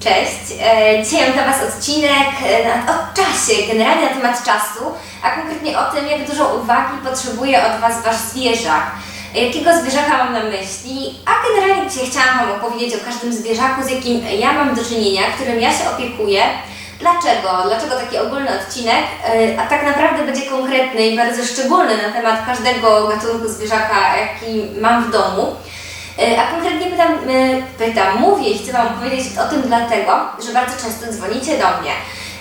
Cześć, e, dzisiaj mam dla Was odcinek e, o czasie, generalnie na temat czasu, a konkretnie o tym, jak dużo uwagi potrzebuje od Was Wasz zwierzak. Jakiego zwierzaka mam na myśli, a generalnie dzisiaj chciałam Wam opowiedzieć o każdym zwierzaku, z jakim ja mam do czynienia, którym ja się opiekuję. Dlaczego? Dlaczego taki ogólny odcinek, e, a tak naprawdę będzie konkretny i bardzo szczególny na temat każdego gatunku zwierzaka, jaki mam w domu. E, A konkretnie pytam, e, pytam, mówię i chcę Wam powiedzieć o tym dlatego, że bardzo często dzwonicie do mnie.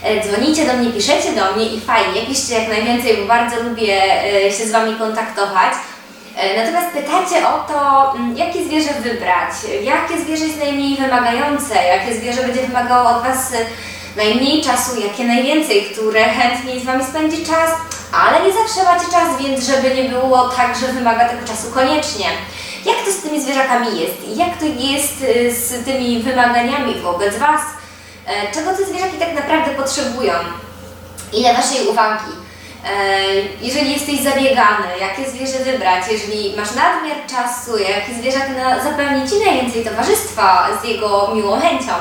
E, Dzwonicie do mnie, piszecie do mnie i fajnie, piszcie jak najwięcej, bo bardzo lubię się z Wami kontaktować. Natomiast pytacie o to, mm, jakie zwierzę wybrać, jakie zwierzę jest najmniej wymagające, jakie zwierzę będzie wymagało od Was najmniej czasu, jakie najwięcej, które chętniej z Wami spędzi czas, ale nie zawsze macie czas, więc żeby nie było tak, że wymaga tego czasu koniecznie. Jak to z tymi zwierzakami jest? Jak to jest y, z tymi wymaganiami wobec Was? E, Czego te zwierzaki tak naprawdę potrzebują? Ile Waszej uwagi? E, Jeżeli jesteś zabiegany, jakie zwierzę wybrać? Jeżeli masz nadmiar czasu, jaki zwierzak zapewni Ci najwięcej towarzystwa z jego miłą chęcią?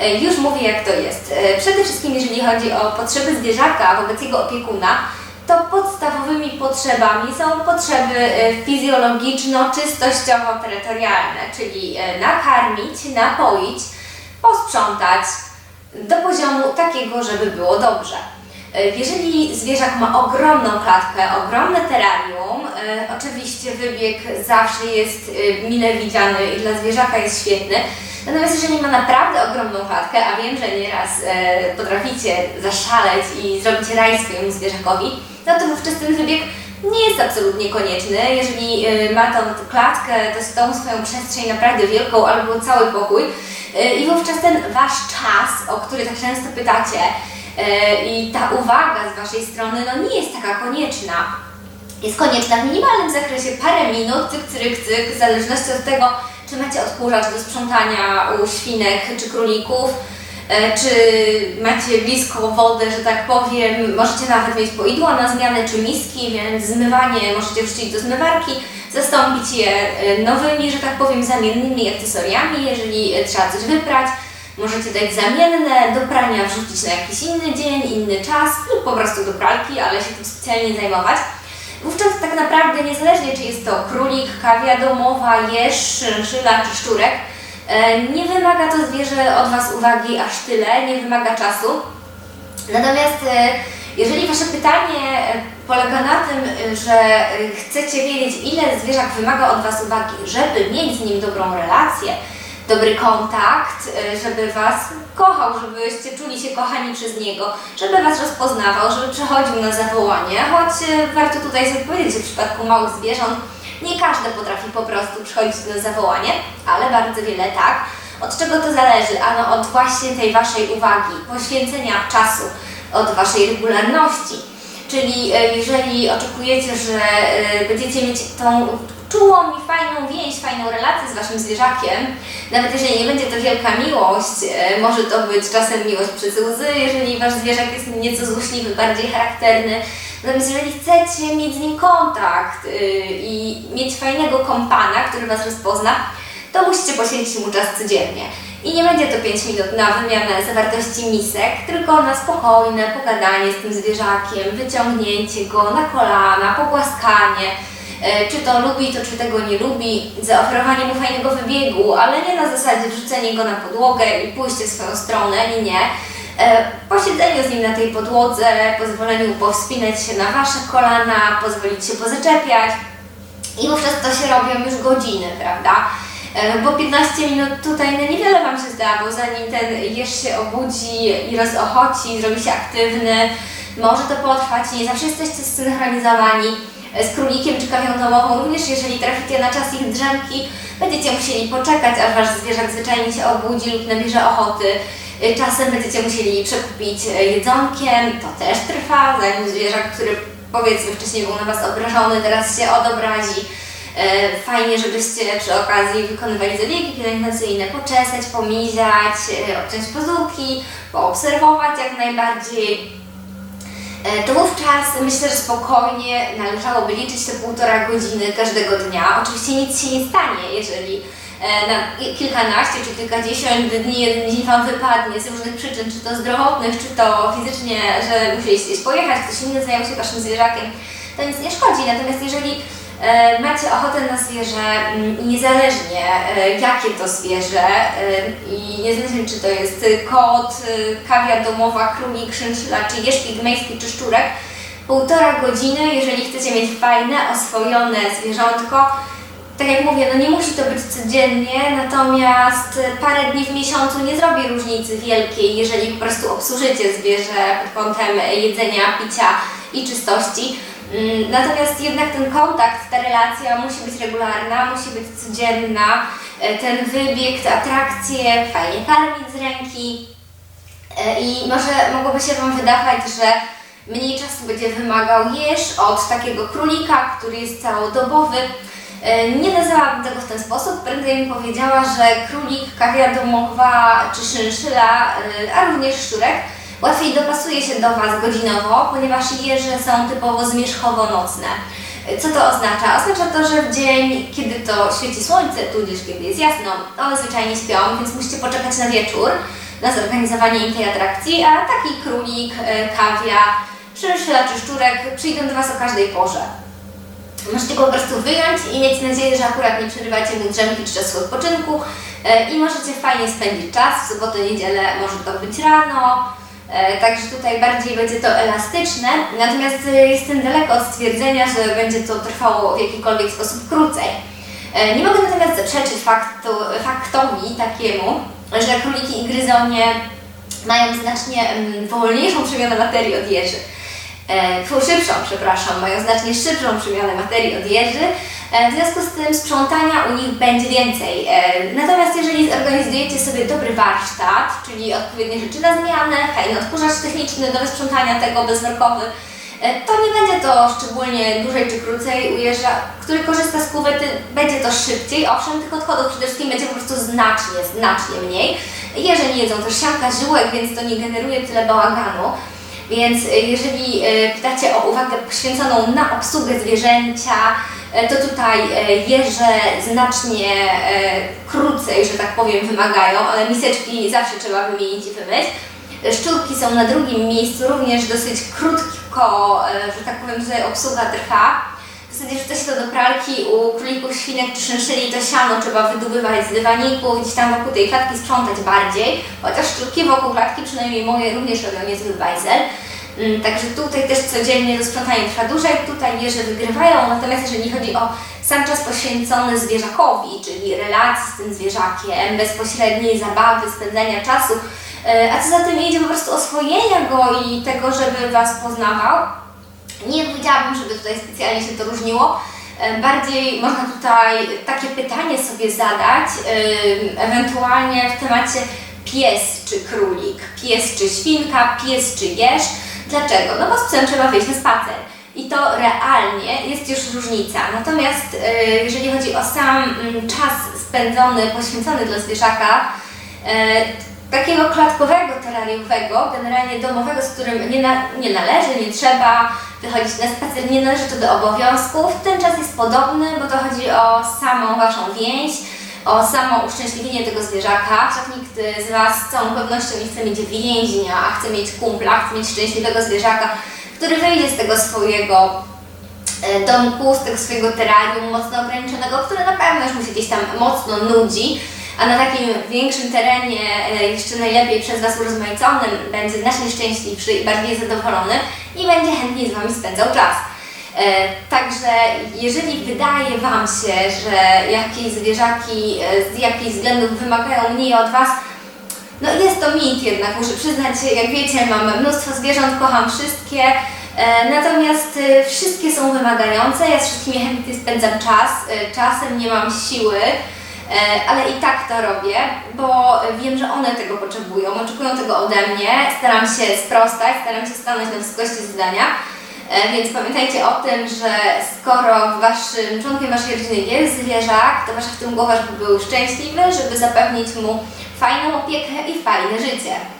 E, Już mówię, jak to jest. Przede wszystkim, jeżeli chodzi o potrzeby zwierzaka wobec jego opiekuna, to podstawowymi potrzebami są potrzeby e, fizjologiczno-czystościowo-terytorialne, czyli e, nakarmić, napoić, posprzątać do poziomu takiego, żeby było dobrze. E, Jeżeli zwierzak ma ogromną klatkę, ogromne terrarium, e, oczywiście wybieg zawsze jest mile widziany i dla zwierzaka jest świetny. Natomiast jeżeli ma naprawdę ogromną klatkę, a wiem, że nieraz e, potraficie zaszaleć i zrobić raj swojemu zwierzakowi, no to wówczas ten wybieg nie jest absolutnie konieczny. Jeżeli e, ma tą klatkę, to tą swoją przestrzeń naprawdę wielką albo cały pokój e, i wówczas ten Wasz czas, o który tak często pytacie, e, i ta uwaga z Waszej strony no nie jest taka konieczna. Jest konieczna w minimalnym zakresie parę minut, cyk, cyk, cyk, w zależności od tego, czy macie odkurzacz do sprzątania u świnek czy królików, e, czy macie blisko wodę, że tak powiem, możecie nawet mieć poidła na zmianę czy miski, więc zmywanie możecie wrzucić do zmywarki, zastąpić je e, nowymi, że tak powiem, zamiennymi akcesoriami, jeżeli e, trzeba coś wyprać. Możecie dać zamienne, do prania wrzucić na jakiś inny dzień, inny czas lub po prostu do pralki, ale się tym specjalnie zajmować. Wówczas tak naprawdę niezależnie czy jest to królik, kawia domowa, jeż, szynszyla czy szczurek, e, nie wymaga to zwierzę od Was uwagi aż tyle, nie wymaga czasu. Natomiast e, jeżeli Wasze pytanie e, polega na tym, że chcecie wiedzieć ile zwierzak wymaga od Was uwagi, żeby mieć z nim dobrą relację, dobry kontakt, e, żeby Was kochał, żebyście czuli się kochani przez niego, żeby Was rozpoznawał, żeby przychodził na zawołanie, choć e, warto tutaj sobie powiedzieć, że w przypadku małych zwierząt nie każde potrafi po prostu przychodzić na zawołanie, ale bardzo wiele tak. Od czego to zależy? Ano od właśnie tej Waszej uwagi, poświęcenia czasu, od Waszej regularności. Czyli e, jeżeli oczekujecie, że będziecie mieć tą czułą i fajną więź, fajną relację z Waszym zwierzakiem, nawet jeżeli nie będzie to wielka miłość, e, może to być czasem miłość przez łzy, jeżeli Wasz zwierzak jest nieco złośliwy, bardziej charakterny. Natomiast jeżeli chcecie mieć z nim kontakt y, i mieć fajnego kompana, który Was rozpozna, to musicie poświęcić mu czas codziennie. I nie będzie to 5 minut na wymianę zawartości misek, tylko na spokojne pogadanie z tym zwierzakiem, wyciągnięcie go na kolana, pogłaskanie, e, czy to lubi, to czy tego nie lubi, zaoferowanie mu fajnego wybiegu, ale nie na zasadzie wrzucenie go na podłogę i pójście w swoją stronę, nie, nie. E, Posiedzeniu z nim na tej podłodze, pozwoleniu powspinać się na Wasze kolana, pozwolić się pozaczepiać, i wówczas to się robią już godziny, prawda? E, Bo 15 minut tutaj no niewiele Wam się zda, bo zanim ten jeż się obudzi i rozochoci, zrobi się aktywny, może to potrwać, nie zawsze jesteście zsynchronizowani e, z królikiem czy kawią domową, również jeżeli traficie na czas ich drzemki, będziecie musieli poczekać, aż Wasz zwierzak zwyczajnie się obudzi lub nabierze ochoty. E, Czasem będziecie musieli przekupić e, jedzonkiem, to też trwa, zanim zwierzak, który powiedzmy wcześniej był na Was obrażony, teraz się odobrazi. E, Fajnie, żebyście przy okazji wykonywali zabiegi pielęgnacyjne, poczesać, pomiziać, e, obciąć pazurki, poobserwować jak najbardziej. E, To wówczas myślę, że spokojnie należałoby liczyć te półtora godziny każdego dnia. Oczywiście nic się nie stanie, jeżeli e, na kilkanaście czy kilkadziesiąt dni, jeden dzień Wam wypadnie z różnych przyczyn, czy to zdrowotnych, czy to fizycznie, że musieliście pojechać, ktoś inny zajął się Waszym zwierzakiem, to nic nie szkodzi. Natomiast jeżeli macie ochotę na zwierzę mm, niezależnie e, jakie to zwierzę e, i niezależnie czy to jest kot, kawia domowa, królik, szynszla, czy jeż pigmejski, czy szczurek, półtora godziny, jeżeli chcecie mieć fajne, oswojone zwierzątko, tak jak mówię, no nie musi to być codziennie, natomiast parę dni w miesiącu nie zrobi różnicy wielkiej, jeżeli po prostu obsłużycie zwierzę pod kątem jedzenia, picia i czystości. Mm, Natomiast jednak ten kontakt, ta relacja musi być regularna, musi być codzienna, e, ten wybieg, te atrakcje, fajnie karmić z ręki. E, i może mogłoby się Wam wydawać, że mniej czasu będzie wymagał jeż od takiego królika, który jest całodobowy. Nie nazywałabym tego w ten sposób, prędzej bym powiedziała, że królik, kawia domowa czy szynszyla, a również szczurek łatwiej dopasuje się do Was godzinowo, ponieważ jeże są typowo zmierzchowo-nocne. Co to oznacza? Oznacza to, że w dzień, kiedy to świeci słońce, tudzież kiedy jest jasno, one zwyczajnie śpią, więc musicie poczekać na wieczór na zorganizowanie im tej atrakcji, a taki królik, e, kawia, szynszyla czy szczurek przyjdą do Was o każdej porze. Możecie po prostu wyjąć i mieć nadzieję, że akurat nie przerywacie mu drzemki czy czasu odpoczynku e, i możecie fajnie spędzić czas. W sobotę, niedzielę może to być rano, także tutaj bardziej będzie to elastyczne. Natomiast e, jestem daleko od stwierdzenia, że będzie to trwało w jakikolwiek sposób krócej. E, Nie mogę natomiast zaprzeczyć faktu, faktowi takiemu, że króliki i gryzonie mają znacznie mm, wolniejszą przemianę materii od jeży. E, szybszą, przepraszam, mają znacznie szybszą przemianę materii od jeży, e, w związku z tym sprzątania u nich będzie więcej. E, natomiast jeżeli zorganizujecie sobie dobry warsztat, czyli odpowiednie rzeczy na zmianę, fajny odkurzacz techniczny do wysprzątania tego bezworkowy, e, to nie będzie to szczególnie dłużej czy krócej u jeża, który korzysta z kuwety, będzie to szybciej, owszem, tych odchodów przede wszystkim będzie po prostu znacznie, znacznie mniej. Jeże nie jedzą też sianka ziółek, więc to nie generuje tyle bałaganu. Więc e, jeżeli e, pytacie o uwagę poświęconą na obsługę zwierzęcia, e, to tutaj e, jeże znacznie e, krócej, że tak powiem, wymagają, ale miseczki zawsze trzeba wymienić i wymyć. Szczurki są na drugim miejscu, również dosyć krótko, e, że tak powiem, że obsługa trwa. W zasadzie wrzuca się to do pralki, u królików, świnek czy szynszyli to siano trzeba wydobywać z dywaniku, gdzieś tam wokół tej klatki sprzątać bardziej, chociaż szczurki wokół klatki, przynajmniej moje, również robią niezły bajzel. Mm, Także tutaj też codziennie to sprzątanie trwa dłużej, tutaj jeże wygrywają, natomiast jeżeli chodzi o sam czas poświęcony zwierzakowi, czyli relacji z tym zwierzakiem, bezpośredniej zabawy, spędzania czasu, e, a co za tym idzie po prostu oswojenia go i tego, żeby Was poznawał, nie powiedziałabym, żeby tutaj specjalnie się to różniło. E, Bardziej można tutaj takie pytanie sobie zadać, e, ewentualnie w temacie pies czy królik, pies czy świnka, pies czy jeż. Dlaczego? No bo z psem trzeba wyjść na spacer. I to realnie jest już różnica. Natomiast e, jeżeli chodzi o sam mm, czas spędzony, poświęcony dla zwierzaka, e, takiego klatkowego, terrariowego, generalnie domowego, z którym nie, na, nie należy, nie trzeba wychodzić na spacer, nie należy to do obowiązków. Ten czas jest podobny, bo to chodzi o samą Waszą więź, o samo uszczęśliwienie tego zwierzaka. Wszak nikt z Was z całą pewnością nie chce mieć więźnia, a chce mieć kumpla, chce mieć szczęśliwego zwierzaka, który wyjdzie z tego swojego e, domku, z tego swojego terrarium mocno ograniczonego, które na pewno już mu się gdzieś tam mocno nudzi, a na takim większym terenie, e, jeszcze najlepiej przez Was urozmaiconym, będzie znacznie szczęśliwszy i bardziej zadowolony i będzie chętniej z Wami spędzał czas. E, Także jeżeli wydaje Wam się, że jakieś zwierzaki e, z jakichś względów wymagają mniej od Was, no jest to mit jednak, muszę przyznać, jak wiecie, mam mnóstwo zwierząt, kocham wszystkie, e, natomiast wszystkie są wymagające, ja z wszystkimi chętnie spędzam czas, czasem nie mam siły, ale i tak to robię, bo wiem, że one tego potrzebują, oczekują tego ode mnie, staram się sprostać, staram się stanąć na wysokości zadania, Więc pamiętajcie o tym, że skoro waszym członkiem waszej rodziny jest zwierzak, to wasza w tym głowa, żeby był szczęśliwy, żeby zapewnić mu fajną opiekę i fajne życie.